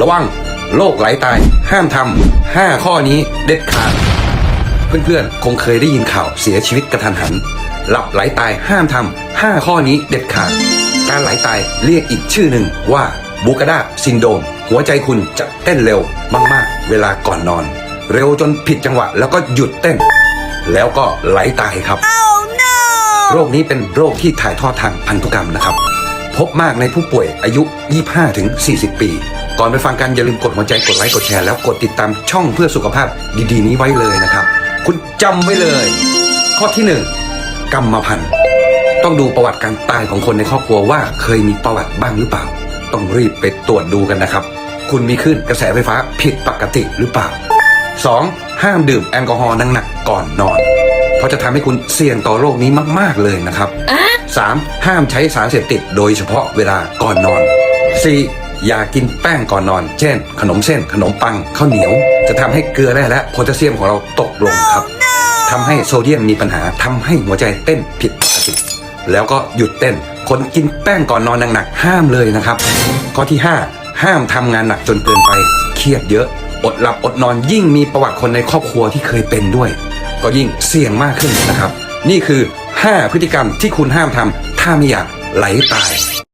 ระวังโรคไหลตาย ห้ามทำห้าข้อนี้เด็ดขาด เพื่อนๆ คงเคยได้ยินข่าวเสียชีวิตกระทันหัน หลับไหลตายห้ามทำห้าข้อนี้เด็ดขาด การไหลตายเรียกอีกชื่อหนึ่งว่าบูกาดาซินโดม หัวใจคุณจะเต้นเร็วมากๆ เวลาก่อนนอน เร็วจนผิดจังหวะแล้วก็หยุดเต้น แล้วก็ไหลตายครับโรคนี้เป็นโรคที่ถ่ายทอดทางพันธุกรรมนะครับ พบมากในผู้ป่วยอายุ 25ถึง40 ปี ก่อนไปฟังกันอย่าลืมกดหัวใจกดไลค์กดแชร์แล้วกดติดตามช่องเพื่อสุขภาพดีๆ นี้ไว้เลยนะครับ คุณจำไว้เลย ข้อที่1กรรมพันธุ์ต้องดูประวัติการตายของคนในครอบครัวว่าเคยมีประวัติบ้างหรือเปล่า ต้องรีบไปตรวจดูกันนะครับ คุณมีคลื่นกระแสไฟฟ้าผิดปกติหรือเปล่า 2. ห้ามดื่มแอลกอฮอล์หนักๆก่อนนอน เพราะจะทำให้คุณเสี่ยงต่อโรคนี้มาก ๆ เลยนะครับ 3. ห้ามใช้สารเสพติดโดยเฉพาะเวลาก่อนนอน 4. อย่ากินแป้งก่อนนอน เช่น ขนมเส้น ขนมปัง ข้าวเหนียว จะทำให้เกลือแร่และโพแทสเซียมของเราตกลงครับทำให้โซเดียมมีปัญหาทำให้หัวใจเต้นผิดปกติ แล้วก็หยุดเต้น คนกินแป้งก่อนนอนหนักๆห้ามเลยนะครับ ข้อที่ 5 ห้ามทำงานหนักจนเกินไป เครียดเยอะ อดหลับอดนอนยิ่งมีประวัติคนในครอบครัวที่เคยเป็นด้วย ก็ยิ่งเสี่ยงมากขึ้นนะครับ นี่คือ 5 พฤติกรรมที่คุณห้ามทำถ้าไม่อยากไหลตาย